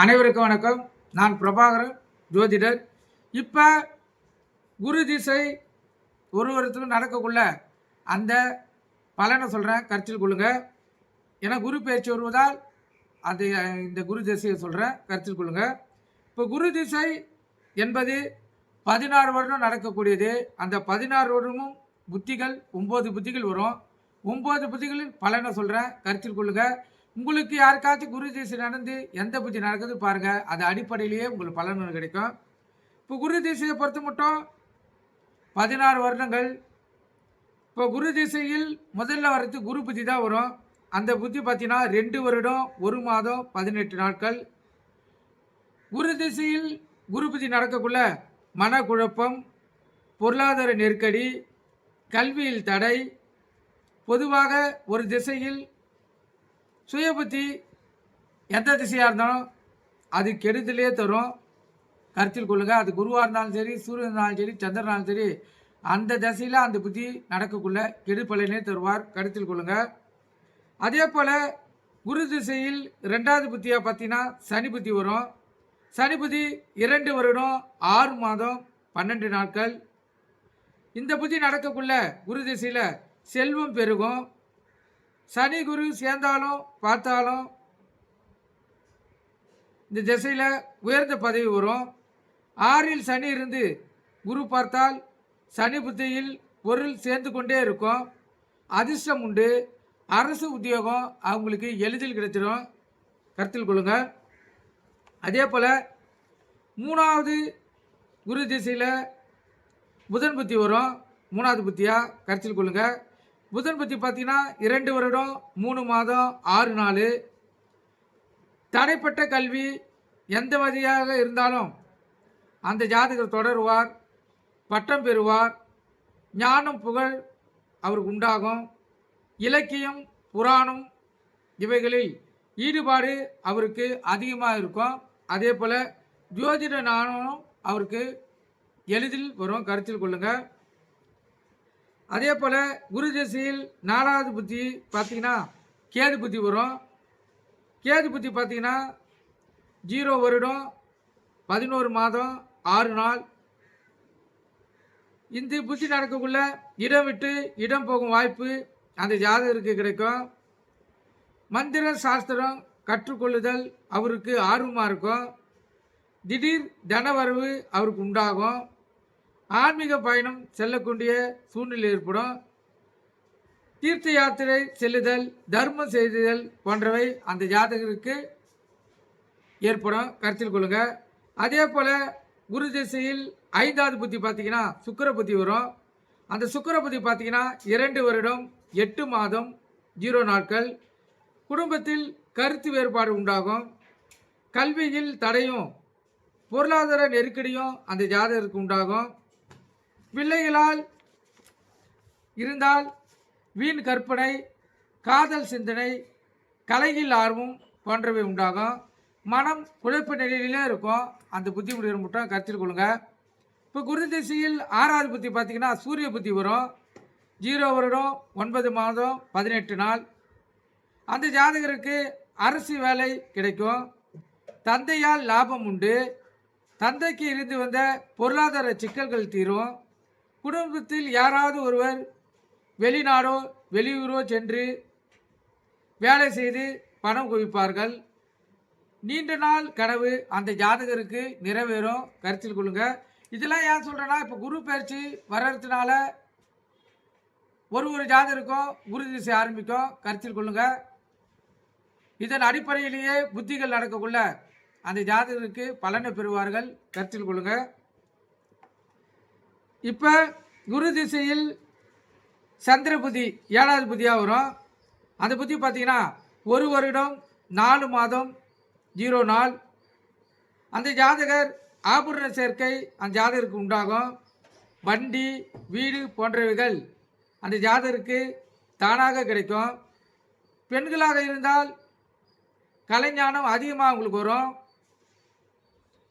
அனைவருக்கும் வணக்கம். நான் பிரபாகரன் ஜோதிடர். இப்போ குரு திசை ஒரு ஒருத்தரும் நடக்கக்குள்ள அந்த பலனை சொல்கிறேன் கருத்தில் கொள்ளுங்க. ஏன்னா குரு பயிற்சி வருவதால் அது இந்த குரு திசையை சொல்கிறேன் கருத்தில் கொள்ளுங்க. இப்போ குரு திசை என்பது பதினாறு வருடம் நடக்கக்கூடியது. அந்த பதினாறு வருடமும் புத்திகள் ஒம்பது புத்திகள் வரும். ஒம்பது புத்திகளின் பலனை சொல்கிறேன் கருத்தில் கொள்ளுங்கள் உங்களுக்கு யாருக்காச்சும் குரு திசை நடந்து எந்த புத்தி நடக்குது பாருங்கள் அது அடிப்படையிலேயே உங்களுக்கு பலன் கிடைக்கும். இப்போ குரு திசையை பொறுத்த மட்டும் பதினாறு வருடங்கள். இப்போ குரு திசையில் முதல்ல வர்றது குரு புத்தி தான் வரும். அந்த புத்தி பார்த்தீங்கன்னா ரெண்டு வருடம் ஒரு மாதம் பதினெட்டு நாட்கள். குரு திசையில் குரு புத்தி நடக்கக்குள்ள மனக்குழப்பம் பொருளாதார நெருக்கடி கல்வியில் தடை. பொதுவாக ஒரு திசையில் சுய புத்தி எந்த திசையாக இருந்தாலும் அது கெடுதலே தரும். கருத்தில் கொள்ளுங்க. அது குருவாக இருந்தாலும் சரி சூரியன் இருந்தாலும் சரி சந்திரனாலும் சரி அந்த திசையில் அந்த புத்தி நடக்கக்குள்ள கெடுப்பலனே தருவார். கருத்தில் கொள்ளுங்க. அதே போல் குரு திசையில் ரெண்டாவது புத்தியாக பார்த்தீங்கன்னா சனி புத்தி வரும். சனி புத்தி இரண்டு வருடம் ஆறு மாதம் பன்னெண்டு நாட்கள். இந்த புத்தி நடக்கக்குள்ள குரு திசையில் செல்வம் பெருகும். சனி குரு சேர்ந்தாலும் பார்த்தாலும் இந்த திசையில் உயர்ந்த பதவி வரும். ஆறில் சனி இருந்து குரு பார்த்தால் சனி புத்தியில் பொருள் சேர்ந்து கொண்டே இருக்கும். அதிர்ஷ்டம் உண்டு. அரசு உத்தியோகம் அவங்களுக்கு எளிதில் கிடைச்சிடும் கருத்தில் கொள்ளுங்கள் அதே போல் மூணாவது குரு திசையில் புதன் புத்தி வரும். மூணாவது புத்தியாக கருத்தில் கொள்ளுங்கள் புதன் பற்றி பார்த்தீங்கன்னா இரண்டு வருடம் மூணு மாதம் ஆறு நாள். தடைப்பட்ட கல்வி எந்த வகையாக இருந்தாலும் அந்த ஜாதகர் தொடருவார் பட்டம் பெறுவார் ஞானம் புகழ் அவருக்கு உண்டாகும். இலக்கியம் புராணம் இவைகளில் ஈடுபாடு அவருக்கு அதிகமாக இருக்கும். அதே போல் ஜோதிட நாணமும் அவருக்கு எளிதில் வரும். கருத்தில் கொள்ளுங்கள் அதே போல் குரு திசையில் நாலாவது புத்தி பார்த்தீங்கன்னா கேது புத்தி வரும். கேது புத்தி பார்த்தீங்கன்னா ஜீரோ வருடம் பதினோரு மாதம் ஆறு நாள். இந்த புத்தி நடக்கக்குள்ள இடம் விட்டு இடம் போகும் வாய்ப்பு அந்த ஜாதகருக்கு கிடைக்கும். மந்திர சாஸ்திரம் கற்றுக்கொள்ளுதல் அவருக்கு ஆர்வமாக இருக்கும். திடீர் தனவரவு அவருக்கு உண்டாகும். ஆன்மீக பயணம் செல்லக்கூடிய சூழ்நிலை ஏற்படும். தீர்த்த யாத்திரை செல்லுதல் தர்மம் செய்துதல் போன்றவை அந்த ஜாதகருக்கு ஏற்படும். கருத்தில் கொள்ளுங்கள் அதே போல் குரு திசையில் ஐந்தாவது புத்தி பார்த்தீங்கன்னா சுக்கர புத்தி வரும். அந்த சுக்கர புத்தி பார்த்தீங்கன்னா இரண்டு வருடம் எட்டு மாதம் ஜீரோ நாட்கள். குடும்பத்தில் கருத்து வேறுபாடு உண்டாகும். கல்வியில் தடையும் பொருளாதார நெருக்கடியும் அந்த ஜாதகருக்கு உண்டாகும். பிள்ளைகளால் இருந்தால் வீண் கற்பனை காதல் சிந்தனை கலையில் ஆர்வம் போன்றவை உண்டாகும். மனம் குழப்ப நிலையிலே இருக்கும். அந்த புத்தி முடிவு மட்டும் கருத்தில் கொள்ளுங்க. இப்போ குரு திசையில் ஆறாவது புத்தி பார்த்தீங்கன்னா சூரிய புத்தி வரும். ஜீரோ வருடம் ஒன்பது மாதம் பதினெட்டு நாள். அந்த ஜாதகருக்கு அரசு வேலை கிடைக்கும். தந்தையால் லாபம் உண்டு. தந்தைக்கு இருந்து வந்த பொருளாதார சிக்கல்கள் தீரும். குடும்பத்தில் யாராவது ஒருவர் வெளிநாடோ வெளியூரோ சென்று வேலை செய்து பணம் குவிப்பார்கள். நீண்ட நாள் கனவு அந்த ஜாதகருக்கு நிறைவேறும். கருத்தில் கொள்ளுங்க. இதெல்லாம் ஏன் சொல்கிறேன்னா இப்போ குரு பயிற்சி வர்றதுனால ஒரு ஒரு ஜாதகருக்கும் குரு திசை ஆரம்பிக்கும். கருத்தில் கொள்ளுங்க. இதன் அடிப்படையிலேயே புத்திகள் நடக்கக்குள்ள அந்த ஜாதகருக்கு பலனை பெறுவார்கள். கருத்தில் கொள்ளுங்கள் இப்போ குரு திசையில் சந்திர புத்தி ஏழாவது புத்தியாக வரும். அந்த புத்தி பார்த்தீங்கன்னா ஒரு வருடம் நாலு மாதம் ஜீரோ நாள். அந்த ஜாதகர் ஆபரண சேர்க்கை அந்த ஜாதகருக்கு உண்டாகும். வண்டி வீடு போன்றவைகள் அந்த ஜாதகருக்கு தானாக கிடைக்கும். பெண்களாக இருந்தால் கலைஞானம் அதிகமாக அவங்களுக்கு வரும்.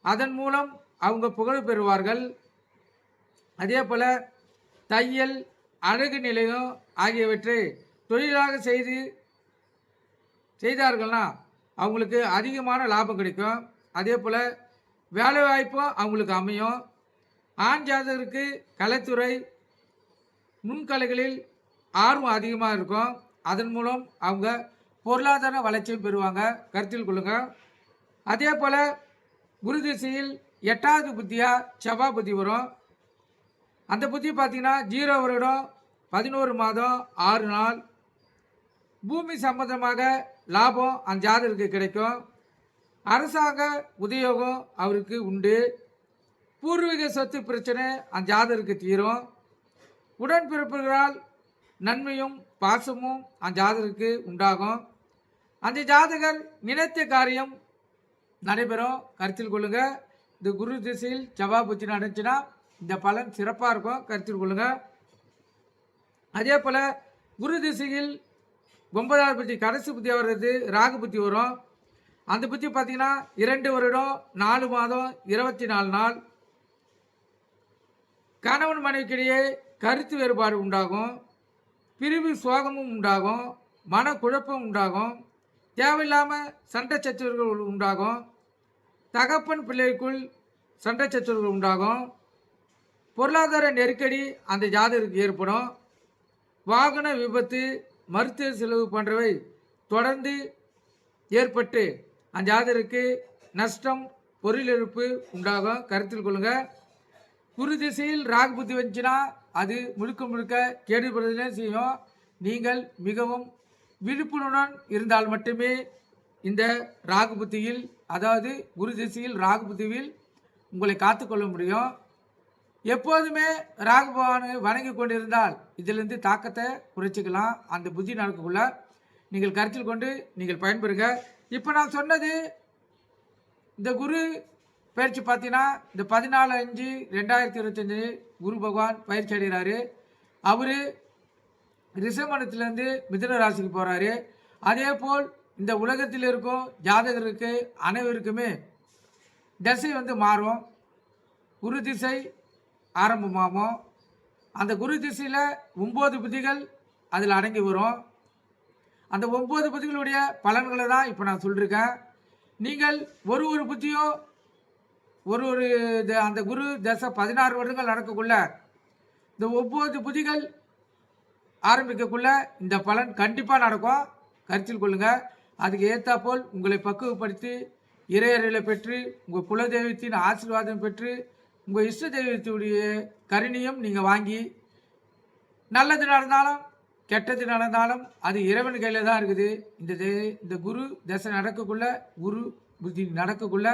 அதன் மூலம் அவங்க புகழ் பெறுவார்கள். அதே போல் தையல் அழகு நிலையம் ஆகியவற்றை தொழிலாக செய்து செய்தார்கள்னா அவங்களுக்கு அதிகமான லாபம் கிடைக்கும். அதே போல் வேலைவாய்ப்பும் அவங்களுக்கு அமையும். ஆண் ஜாதகருக்கு கலைத்துறை நுண்கலைகளில் ஆர்வம் அதிகமாக இருக்கும். அதன் மூலம் அவங்க பொருளாதார வளர்ச்சியும் பெறுவாங்க. கருத்தில் கொள்ளுங்க. அதே போல் குரு திசையில் எட்டாவது புத்தியாக செவ்வாய் புத்தி வரும். அந்த புத்தி பார்த்தீங்கன்னா ஜீரோ வருடம் பதினோரு மாதம் ஆறு நாள். பூமி சம்பந்தமாக லாபம் அந்த ஜாதகருக்கு கிடைக்கும். அரசாங்க உத்தியோகம் அவருக்கு உண்டு. பூர்வீக சொத்து பிரச்சனை அந்த ஜாதகருக்கு தீரும். உடன்பிறப்புகளால் நன்மையும் பாசமும் அந்த ஜாதகருக்கு உண்டாகும். அந்த ஜாதகர் நினைத்த காரியம் நடைபெறும். கருத்தில் கொள்ளுங்கள் இந்த குரு திசையில் செவ்வாய் புத்தி நடந்துச்சுன்னா இந்த பலன் சிறப்பாக இருக்கும். கருத்தில் கொள்ளுங்கள் அதே போல் குரு திசையில் ஒன்பதாவது புத்தி கடைசி புத்தி வர்றது ராகு புத்தி வரும். அந்த புத்தி பார்த்தீங்கன்னா இரண்டு வருடம் நாலு மாதம் இருபத்தி நாலு நாள். கணவன் மனைவிக்கிடையே கருத்து வேறுபாடு உண்டாகும். பிரிவு சோகமும் உண்டாகும். மனக்குழப்பம் உண்டாகும். தேவையில்லாமல் சண்டை சச்சரவுகள் உண்டாகும். தகப்பன் பிள்ளைக்குள் சண்டை சச்சரவுகள் உண்டாகும். பொருளாதார நெருக்கடி அந்த ஜாதகருக்கு ஏற்படும். வாகன விபத்து மருத்துவ செலவு போன்றவை தொடர்ந்து ஏற்பட்டு அந்த ஜாதகருக்கு நஷ்டம் பொருளிழப்பு உண்டாகும். கருத்தில் கொள்ளுங்கள் குரு திசையில் ராகு புத்தி வந்துச்சுன்னா அது முழுக்க முழுக்க கேடுபடுதலே செய்யும். நீங்கள் மிகவும் விழிப்புணர்வுடன் இருந்தால் மட்டுமே இந்த ராகு புத்தியில் அதாவது குரு திசையில் ராகு புத்தியில் உங்களை காத்துக்கொள்ள முடியும். எப்போதுமே ராகு பகவானை வணங்கி கொண்டிருந்தால் இதிலிருந்து தாக்கத்தை குறைச்சிக்கலாம். அந்த புத்தி நடக்கக்குள்ள நீங்கள் கருத்தில் கொண்டு நீங்கள் பயன்பெறுங்க. இப்போ நான் சொன்னது இந்த குரு பயிற்சி பார்த்தீங்கன்னா இந்த பதினாலு அஞ்சு ரெண்டாயிரத்தி இருபத்தஞ்சி குரு பகவான் பயிற்சி அடைகிறாரு. அவர் ரிஷமணத்திலேருந்து மிதுன ராசிக்கு போகிறாரு அதே போல் இந்த உலகத்தில் இருக்கும் ஜாதகருக்கு அனைவருக்குமே திசை வந்து மாறும். குரு திசை ஆரம்பமாகும் அந்த குரு திசையில் ஒம்பது புத்திகள் அதில் அடங்கி வரும். அந்த ஒம்பது புத்திகளுடைய பலன்களை தான் இப்போ நான் சொல்லியிருக்கேன் நீங்கள் ஒரு ஒரு புத்தியும் ஒரு ஒரு அந்த குரு தசை பதினாறு வருடங்கள் நடக்கக்குள்ள இந்த ஒம்பது புதிகள் ஆரம்பிக்கக்குள்ள இந்த பலன் கண்டிப்பாக நடக்கும். கருத்தில் கொள்ளுங்கள் அதுக்கு ஏற்றாப்போல் உங்களை பக்குவப்படுத்தி இறையறையில் பெற்று உங்கள் குலதெய்வத்தின் ஆசீர்வாதம் பெற்று உங்கள் இஷ்ட தெய்வத்துடைய கருணியும் நீங்கள் வாங்கி நல்லது நடந்தாலும் கெட்டது நடந்தாலும் அது இறைவன் கையில் தான் இருக்குது. இந்த இந்த குரு தசை நடக்கக்குள்ள குரு புத்தி நடக்கக்குள்ள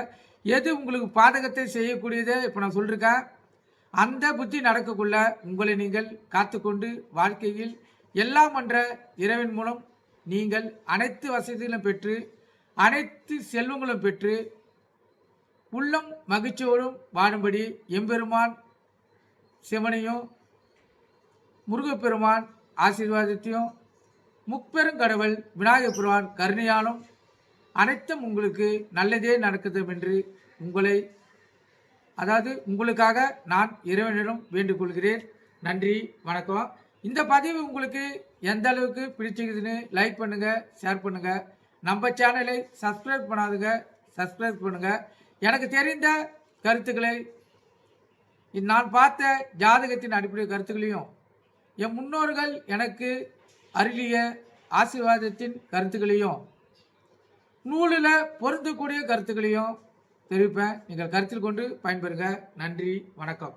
எது உங்களுக்கு பாதகத்தை செய்யக்கூடியதே இப்போ நான் சொல்லியிருக்கேன் அந்த புத்தி நடக்கக்குள்ள உங்களை நீங்கள் காத்துக்கொண்டு வாழ்க்கையில் எல்லாம் என்ற இறைவன் மூலம் நீங்கள் அனைத்து வசதிகளும் பெற்று அனைத்து செல்வங்களும் பெற்று உள்ளம் மகிழ்ச்சியோடும் வாழும்படி எம்பெருமான் சிவனையும் முருகப்பெருமான் ஆசீர்வாதத்தையும் முப்பெருங்கடவுள் விநாயகப் பெருமான் கருணையாலும் அனைத்தும் உங்களுக்கு நல்லதே நடக்குதும் என்று உங்களை அதாவது உங்களுக்காக நான் இறைவனிடம் வேண்டுகொள்கிறேன் நன்றி வணக்கம். இந்த பதிவு உங்களுக்கு எந்த அளவுக்கு பிடிச்சிக்குதுன்னு லைக் பண்ணுங்கள் ஷேர் பண்ணுங்கள் நம்ம சேனலை சப்ஸ்கிரைப் பண்ணாதுங்க சப்ஸ்கிரைப் பண்ணுங்கள் எனக்கு தெரிந்த கருத்துக்களை நான் பார்த்த ஜாதகத்தின் அடிப்படை கருத்துக்களையும் என் முன்னோர்கள் எனக்கு அருளிய ஆசீர்வாதத்தின் கருத்துக்களையும் நூலில் பொருந்தக்கூடிய கருத்துக்களையும் தெரிவிப்பேன். நீங்கள் கருத்தில் கொண்டு பயன்பெறுங்க நன்றி. வணக்கம்.